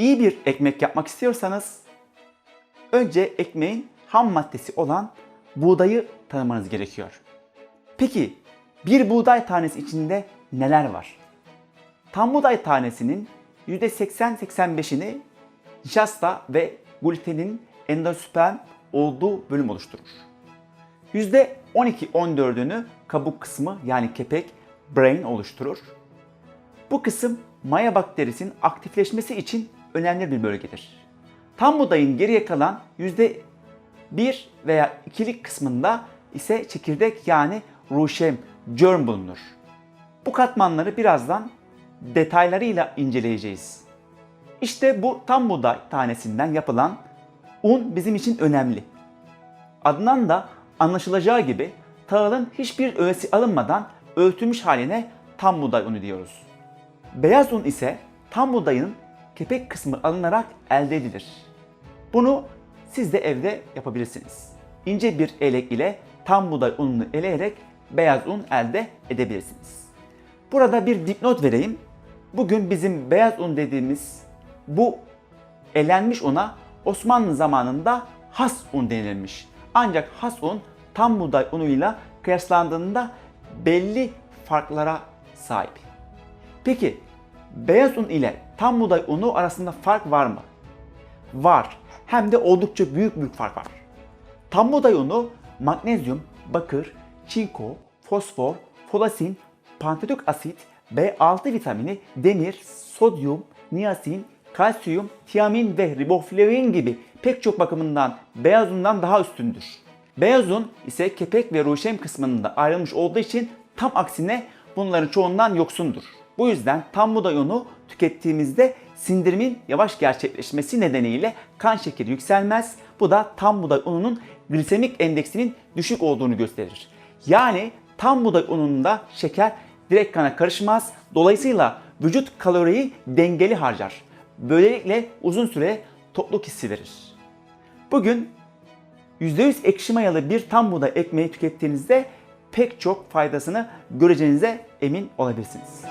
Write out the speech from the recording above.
İyi bir ekmek yapmak istiyorsanız önce ekmeğin ham maddesi olan buğdayı tanımanız gerekiyor. Peki bir buğday tanesi içinde neler var? Tam buğday tanesinin %80-85'ini nişasta ve glutenin endosperm olduğu bölüm oluşturur. %12-14'ünü kabuk kısmı yani kepek, brain oluşturur. Bu kısım maya bakterisinin aktifleşmesi için önemli bir bölgedir. Tam buğdayın geriye kalan %1 veya 2'lik kısmında ise çekirdek yani ruşem, germ bulunur. Bu katmanları birazdan detaylarıyla inceleyeceğiz. İşte bu tam buğday tanesinden yapılan un bizim için önemli. Adından da anlaşılacağı gibi tahılın hiçbir öğesi alınmadan öğütülmüş haline tam buğday unu diyoruz. Beyaz un ise tam buğdayın kepek kısmı alınarak elde edilir. Bunu siz de evde yapabilirsiniz. İnce bir elek ile tam buğday ununu eleyerek beyaz un elde edebilirsiniz. Burada bir dipnot vereyim. Bugün bizim beyaz un dediğimiz bu elenmiş una Osmanlı zamanında has un denilmiş. Ancak has un tam buğday unuyla kıyaslandığında belli farklara sahip. Peki beyaz un ile tam buğday unu arasında fark var mı? Var. Hem de oldukça büyük büyük fark var. Tam buğday unu magnezyum, bakır, çinko, fosfor, folasin, pantotik asit, B6 vitamini, demir, sodyum, niyasin, kalsiyum, tiamin ve riboflavin gibi pek çok bakımından beyaz undan daha üstündür. Beyaz un ise kepek ve ruşem kısmında ayrılmış olduğu için tam aksine bunların çoğundan yoksundur. Bu yüzden tam buğday unu tükettiğimizde sindirimin yavaş gerçekleşmesi nedeniyle kan şekeri yükselmez. Bu da tam buğday ununun glisemik endeksinin düşük olduğunu gösterir. Yani tam buğday ununda şeker direkt kana karışmaz. Dolayısıyla vücut kaloriyi dengeli harcar. Böylelikle uzun süre tokluk hissi verir. Bugün %100 ekşi mayalı bir tam buğday ekmeği tükettiğinizde pek çok faydasını göreceğinize emin olabilirsiniz.